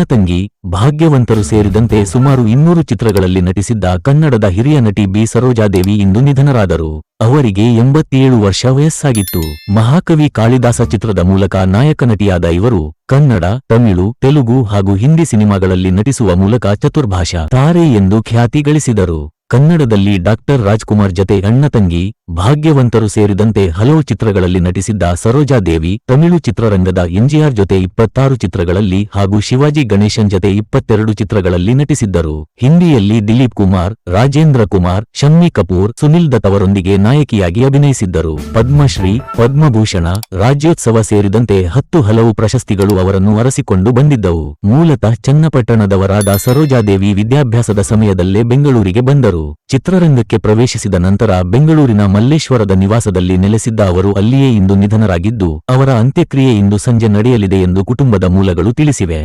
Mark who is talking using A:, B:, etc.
A: ಅಣ್ಣತಂಗಿ ಭಾಗ್ಯವಂತರು ಸೇರಿದಂತೆ ಸುಮಾರು ಇನ್ನೂರು ಚಿತ್ರಗಳಲ್ಲಿ ನಟಿಸಿದ್ದ ಕನ್ನಡದ ಹಿರಿಯ ನಟಿ ಬಿ ಸರೋಜಾದೇವಿ ಇಂದು ನಿಧನರಾದರು. ಅವರಿಗೆ ಎಂಬತ್ತೇಳು ವರ್ಷ ವಯಸ್ಸಾಗಿತ್ತು. ಮಹಾಕವಿ ಕಾಳಿದಾಸ ಚಿತ್ರದ ಮೂಲಕ ನಾಯಕ ನಟಿಯಾದ ಇವರು ಕನ್ನಡ, ತಮಿಳು, ತೆಲುಗು ಹಾಗೂ ಹಿಂದಿ ಸಿನಿಮಾಗಳಲ್ಲಿ ನಟಿಸುವ ಮೂಲಕ ಚತುರ್ಭಾಷಾ, ತಾರೆ ಎಂದು ಖ್ಯಾತಿ ಗಳಿಸಿದರು. ಕನ್ನಡದಲ್ಲಿ ಡಾಕ್ಟರ್ ರಾಜ್ಕುಮಾರ್ ಜತೆ ಅಣ್ಣತಂಗಿ ಭಾಗ್ಯವಂತರು ಸೇರಿದಂತೆ ಹಲವು ಚಿತ್ರಗಳಲ್ಲಿ ನಟಿಸಿದ್ದ ಸರೋಜಾದೇವಿ ತಮಿಳು ಚಿತ್ರರಂಗದ ಎಂಜಿಆರ್ ಜೊತೆ ಇಪ್ಪತ್ತಾರು ಚಿತ್ರಗಳಲ್ಲಿ ಹಾಗೂ ಶಿವಾಜಿ ಗಣೇಶನ್ ಜತೆ ಇಪ್ಪತ್ತೆರಡು ಚಿತ್ರಗಳಲ್ಲಿ ನಟಿಸಿದ್ದರು. ಹಿಂದಿಯಲ್ಲಿ ದಿಲೀಪ್ ಕುಮಾರ್, ರಾಜೇಂದ್ರ ಕುಮಾರ್, ಶಮ್ಮಿ ಕಪೂರ್, ಸುನಿಲ್ ದತ್ ಅವರೊಂದಿಗೆ ನಾಯಕಿಯಾಗಿ ಅಭಿನಯಿಸಿದ್ದರು. ಪದ್ಮಶ್ರೀ, ಪದ್ಮಭೂಷಣ, ರಾಜ್ಯೋತ್ಸವ ಸೇರಿದಂತೆ ಹತ್ತು ಹಲವು ಪ್ರಶಸ್ತಿಗಳು ಅವರನ್ನು ಅರಸಿಕೊಂಡು ಬಂದಿದ್ದವು. ಮೂಲತಃ ಚನ್ನಪಟ್ಟಣದವರಾದ ಸರೋಜಾದೇವಿ ವಿದ್ಯಾಭ್ಯಾಸದ ಸಮಯದಲ್ಲೇ ಬೆಂಗಳೂರಿಗೆ ಬಂದರು. ಚಿತ್ರರಂಗಕ್ಕೆ ಪ್ರವೇಶಿಸಿದ ನಂತರ ಬೆಂಗಳೂರಿನ ಮಲ್ಲೇಶ್ವರದ ನಿವಾಸದಲ್ಲಿ ನೆಲೆಸಿದ್ದ ಅವರು ಅಲ್ಲಿಯೇ ಇಂದು ನಿಧನರಾಗಿದ್ದು, ಅವರ ಅಂತ್ಯಕ್ರಿಯೆ ಇಂದು ಸಂಜೆ ನಡೆಯಲಿದೆ ಎಂದು ಕುಟುಂಬದ ಮೂಲಗಳು ತಿಳಿಸಿವೆ.